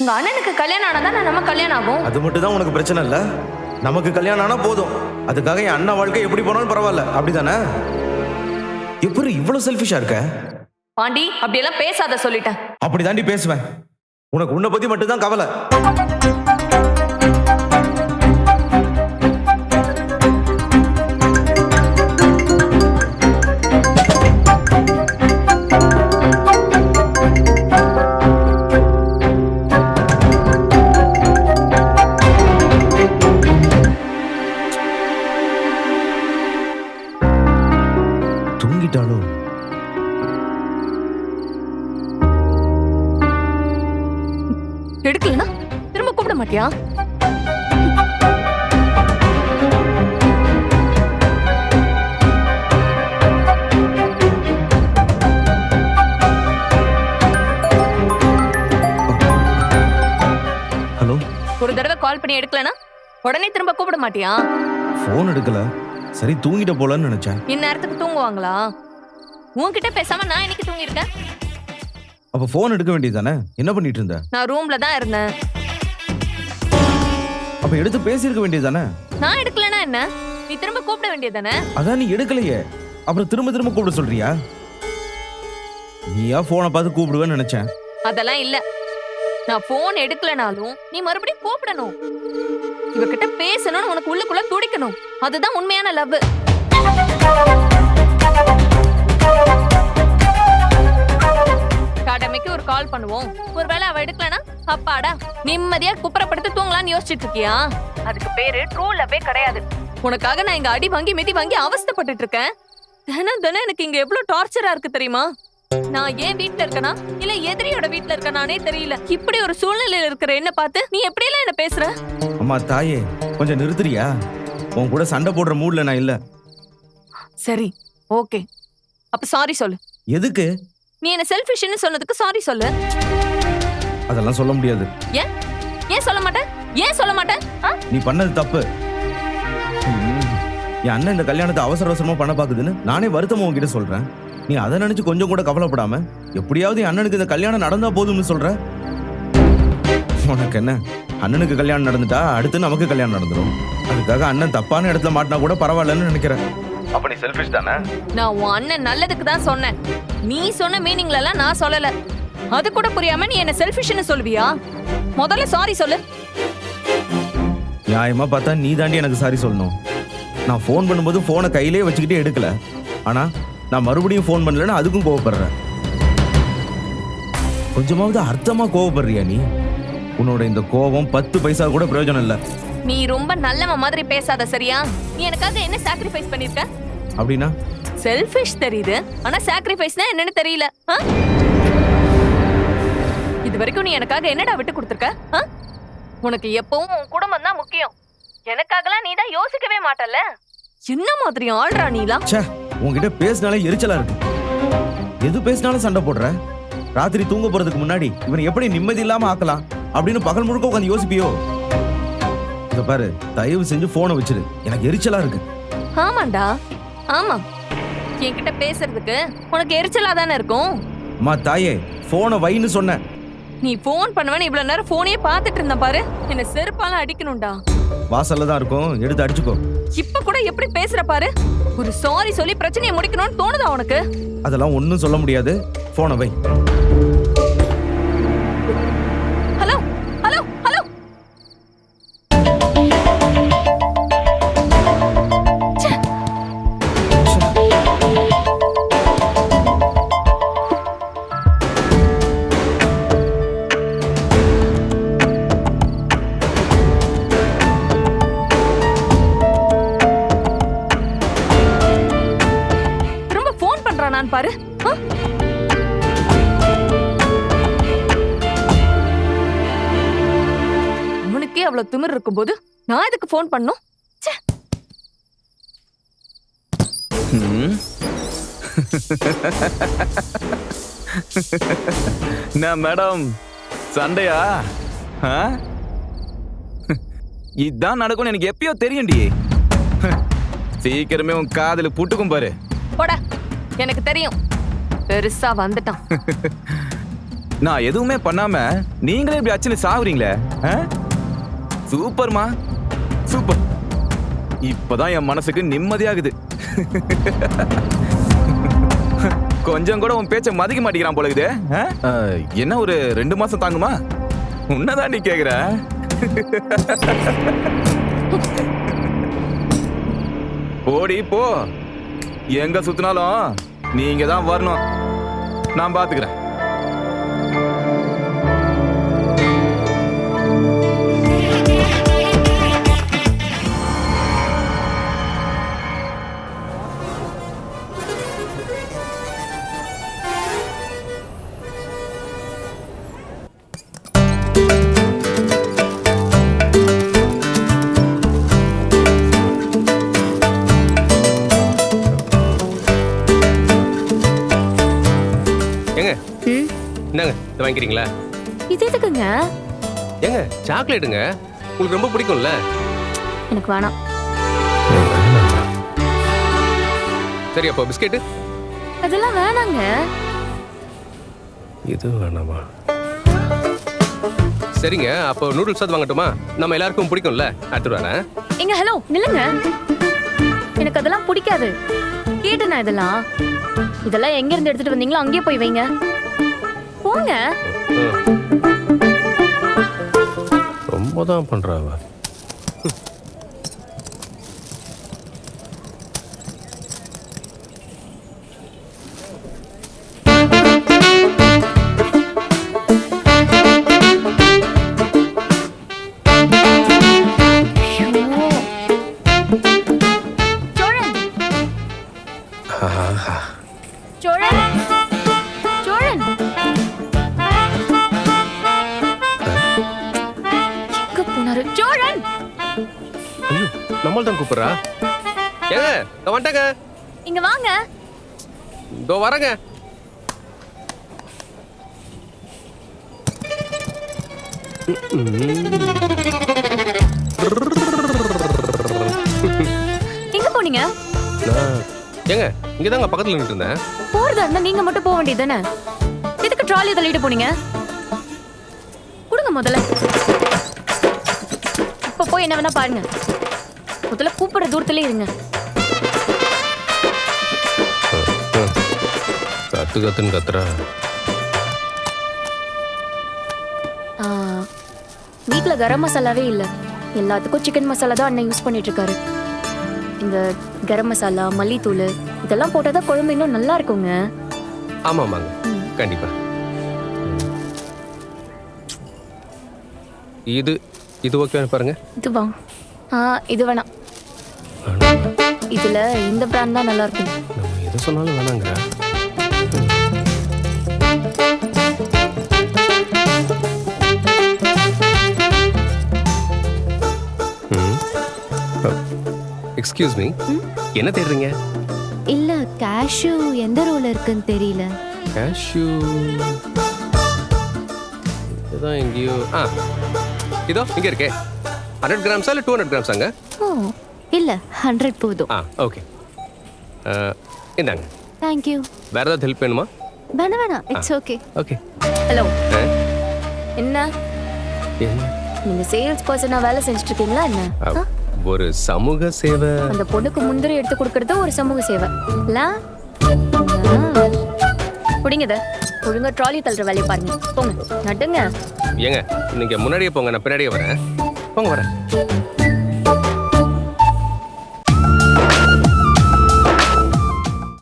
உங்க அண்ணனுக்கு கல்யாணம் ஆனாதான் நம்ம கல்யாணம் ஆகும்? அது மட்டும் தான் உனக்கு பிரச்சனை இல்ல? நமக்கு கல்யாணம் ஆனா போதும். அதுக்காக என் அண்ணன் வாழ்க்கை எப்படி போனாலும் பரவாயில்ல. அப்படிதானே? எப்படி இவ்வளவு செல்ஃபிஷா இருக்க? பாண்டி அப்படியெல்லாம் பேசாத சொல்லிட்டேன். அப்படி தாண்டி பேசுவேன். உனக்கு உன்னை பத்தி மட்டும் தான் கவலை. தூங்கிட்டாலோ எடுக்கலனா? திரும்ப கூப்பிட மாட்டியா? ஹலோ? ஒரு தடவை கால் பண்ணி எடுக்கலனா? உடனே திரும்ப கூப்பிட மாட்டியா? ஃபோன் எடுக்கல. சரி தூங்கிட்ட போலன்னு நினைச்சேன். இந்நேரத்துக்கு தூங்குவாங்களா? உன்கிட்ட பேசாம நான் இன்னைக்கு தூங்கியிருக்கேன்? அப்ப ஃபோன் எடுக்க வேண்டியதானே என்ன பண்ணிட்டு இருந்த? நான் ரூம்ல தான் இருந்தேன். அப்ப எடுத்து பேசியிருக்க வேண்டியதானே நான் எடுக்கலனா என்ன? நீ திரும்ப கூப்பிட வேண்டியதானே அதான் நீ எடுக்கலையே. அப்புறம் திரும்ப திரும்ப கூப்பிட சொல்றியா? நீயா போனை பார்த்து கூப்பிடுவேன்னு நினைச்சேன். அதெல்லாம் இல்ல. நான் போன் எடுக்கலனாலும் நீ மறுபடியும் கூப்பிடணும். இவகிட்ட பேசணும்னு உனக்கு உள்ளுக்குள்ள துடிக்கணும். அதுதான் உண்மையான லவ் கடமைக்கு ஒரு கால் பண்ணுவோம். ஒருவேளை அவ எடுக்கலனா அப்பாடா நிம்மதியா குப்புறப்படுத்தி தூங்கலாம்னு யோசிச்சுட்டு இருக்கியா? அதுக்கு பேரு ட்ரூ லவ்வே கிடையாது. உனக்காக நான் இங்க அடி வாங்கி மிதி வாங்கி அவஸ்தைப்பட்டுட்டு இருக்கேன். தினம் தினம் எனக்கு இங்க எவ்வளவு டார்ச்சரா இருக்கு தெரியுமா? நான் ஏன் வீட்ல இருக்கனா? இல்ல எதிரியோட வீட்ல இருக்கனானே தெரியல. இப்படி ஒரு சூழ்நிலையில இருக்கிற என்ன பார்த்து நீ எப்படி எல்லாம் என்ன பேசுற? அம்மா தாயே கொஞ்சம் நிறுத்துறியா? உன் கூட சண்டை போடுற மூட்ல நான் இல்ல. சரி ஓகே அப்ப சாரி சொல்லு. எதுக்கு? நீ என்ன செல்ஃபிஷ்னு சொன்னதுக்கு சாரி சொல்லு. அதெல்லாம் சொல்ல முடியாது. ஏன்? ஏன் சொல்ல மாட்டேன்? ஏன் சொல்ல மாட்டேன்? நீ பண்ணது தப்பு. என் அண்ணன் இந்த கல்யாணத்தை அவசர அவசரமா பண்ண பாக்குதுன்னு நானே வருத்தமா உன்கிட்ட சொல்றேன். நீ அதை நினைச்சு கொஞ்சம் கூட கவலைப்படாம எப்படியாவது என் அண்ணனுக்கு இந்த கல்யாணம் நடந்தா போதும்னு சொல்ற? உனக்கு என்ன? அண்ணனுக்கு கல்யாணம் நடந்துட்டா அடுத்து நமக்கு கல்யாணம் நடந்துடும் அதுக்காக அண்ணன் தப்பான இடத்துல மாட்டினா கூட பரவாயில்லன்னு நினைக்கிறேன் அப்ப நீ செல்ஃபிஷ் தானே? நான் உன் அண்ணன் நல்லதுக்கு தான் சொன்னேன். நீ சொன்ன மீனிங்ல எல்லாம் நான் சொல்லல. அது கூட புரியாம நீ என்ன செல்ஃபிஷ்னு சொல்லுவியா? முதல்ல சாரி சொல்லு. நியாயமா பார்த்தா நீ தாண்டி எனக்கு சாரி சொல்லணும். நான் ஃபோன் பண்ணும்போது ஃபோனை கையிலே வச்சுக்கிட்டே எடுக்கல. ஆனா நான் மறுபடியும் ஃபோன் பண்ணலன்னு அதுக்கும் கோவப்படுறேன். கொஞ்சமாவது அர்த்தமா கோவப்படுறியா நீ? உன்னோட இந்த கோபம் பத்து பைசா கூட பிரயோஜனம் இல்லை. நீ ரொம்ப நல்லவ மாதிரி பேசாத சரியா? நீ எனக்காக என்ன சாக்ரிஃபைஸ் பண்ணிருக்க? அப்படின்னா? செல்ஃபிஷ் தெரியுது. ஆனா சாக்ரிஃபைஸ்னா என்னன்னு தெரியல? இது வரைக்கும் நீ எனக்காக என்னடா விட்டு கொடுத்துருக்க? உனக்கு எப்பவும் உன் குடும்பம் தான் முக்கியம். எனக்காகலாம் நீ தான் யோசிக்கவே மாட்டல்ல? என்ன மாதிரி ஆள்றா நீலாம்? ச்சே உன்கிட்ட பேசினாலே எரிச்சலா இருக்கு. எது பேசினாலும் சண்டை போடுற? ராத்திரி தூங்க போறதுக்கு முன்னாடி இவனை எப்படி நிம்மதி இல்லாம ஆக்கலாம் அப்படின்னு பகல் முழுக்க உட்காந்து யோசிப்பியோ? இத பாரு தயவு செஞ்சு போனை வச்சிரு. எனக்கு எரிச்சலா இருக்கு. ஆமாண்டா. ஆமா. என்கிட்ட பேசுறதுக்கு உனக்கு எரிச்சலா தானே இருக்கும்? அம்மா தாயே போனை வைன்னு சொன்னேன் நீ ஃபோன் பண்ணுவேன்னு இவ்வளவு நேரம் போனே பார்த்துட்டு இருந்த பாரு. என்ன செருப்பால அடிக்கணும்டா. வாசல்ல தான் இருக்கும். எடுத்து அடிச்சுக்கோ. இப்ப கூட எப்படி பேசுற பாரு? ஒரு சாரி சொல்லி பிரச்சனையை முடிக்கணும்னு தோணுதா உனக்கு? அதெல்லாம் ஒன்றும் சொல்ல முடியாது. போனை வை. பாரு. ஆ? அவனுக்கே அவ்வளவு திமிர் இருக்கும்போது நான் எதுக்கு ஃபோன் பண்ணும். என்ன மேடம்? சண்டையா? இதான் நடக்கும்னு எனக்கு எப்பயோ தெரியும்டி. சீக்கிரமே உன் காதுல புட்டுக்கும் பாரு. போடா. எனக்கு தெரியும். பெருசா வந்துட்டான். நான் எதுவுமே பண்ணாம நீங்களே இப்படி அச்சுன்னு சாவுறீங்களே ஆ? சூப்பர்மா. சூப்பர். இப்பதான் என் மனசுக்கு நிம்மதியாகுது. கொஞ்சம் கூட உன் பேச்ச மதிக்க மாட்டேங்கிறான் போல? ஆ, என்ன ஒரு ரெண்டு மாசம் தாங்குமா? உன்னதான் நீ கேக்குற. போடி போ. எங்க சுத்தினாலும் நீங்க தான் வரணும். நான் பாத்துக்கிறேன். இதை வாங்கிக்கிறீங்களா? இது எதுக்குங்க? ஏங்க சாக்லேட்டுங்க. உங்களுக்கு ரொம்ப பிடிக்கும்ல? எனக்கு வேணாம். சரி அப்போ பிஸ்கெட்டு. அதெல்லாம் வேணாங்க. இது வேணாமா? சரிங்க அப்போ நூடுல்ஸ் அது வாங்கட்டுமா? நம்ம எல்லாருக்கும் பிடிக்கும்ல? எடுத்துட்டு வரேன் எங்க ஹலோ நில்லுங்க. எனக்கு அதெல்லாம் பிடிக்காது. கேட்டேனா இதெல்லாம்? இதெல்லாம் எங்க இருந்து எடுத்துட்டு வந்தீங்களோ அங்கேயே போய் வைங்க. போங்க. ரொம்ப தான் சோழன். சோழன். போனாரு சோழன்! ஐயோ நம்மள் தான் கூப்பிடுறா. ஏங்க நான் வந்துட்டேங்க. இங்க வாங்க. இதோ வரேங்க. எங்க போனீங்க? நான் ஏங்க இங்கே தாங்க பக்கத்தில் நின்றுட்டு இருந்தேன் போறதா இருந்தா நீங்க மட்டும் போக வேண்டியது தானே? எதுக்கு ட்ராலி தள்ளிட்டு போனீங்க? கொடுங்க முதல்ல. இப்ப போய் என்ன வேணா பாருங்க. முதல்ல கூப்பிடுற தூரத்துல இருங்க. கத்து கத்துன்னு கத்துறா. ஆ, வீட்ல கரம் மசாலாவே இல்ல. எல்லாத்துக்கும் சிக்கன் மசாலா தான் அண்ணன் யூஸ் பண்ணிட்டு இருக்காரு இந்த கரம் மசாலா மல்லித்தூள் இதெல்லாம் போட்டாதான் குழம்பு இன்னும் நல்லா இருக்குங்க. ஆமாம் ஆமாங்க ம். கண்டிப்பா. இது இது ஓகே பாருங்க. இதுவா? ஆ இது வேணாம். இதுல இந்த பிராண்ட் தான் நல்லா இருக்கும். நம்ம எதை சொன்னாலும் வேணாங்கிறா. Excuse me? என்ன தேடுறீங்க? இல்ல கேஷ்யூ எந்த ரோல இருக்குன்னு தெரியல. கேஷ்யூ இதுதான் எங்கேயோ ஆ. இதோ இங்க இருக்கே. ஹண்ட்ரட் கிராம்ஸா இல்லை டூ ஹண்ட்ரட் கிராம்ஸாங்க ஓ இல்ல ஹண்ட்ரட் போதும். ஆ ஓகே இந்தாங்க. தேங்க்யூ வேற ஏதாவது ஹெல்ப் வேணுமா? வேணாம் வேணாம். இட்ஸ் ஓகே ஓகே ஹலோ என்ன? நீங்க சேல்ஸ் பர்சனா வேலை செஞ்சுட்டு இருக்கீங்களா என்ன ஒரு சமூக சேவை. அந்த பொண்ணுக்கு முந்திரி எடுத்து கொடுக்கறது ஒரு சமூக சேவை. புடிங்கத ஒழுங்கா ட்ராலி தள்ளுற வேலையை பாருங்க. போங்க. நட்டுங்க ஏங்க நீங்க முன்னாடியே போங்க நான் பின்னாடியே வரேன். போங்க வரேன்.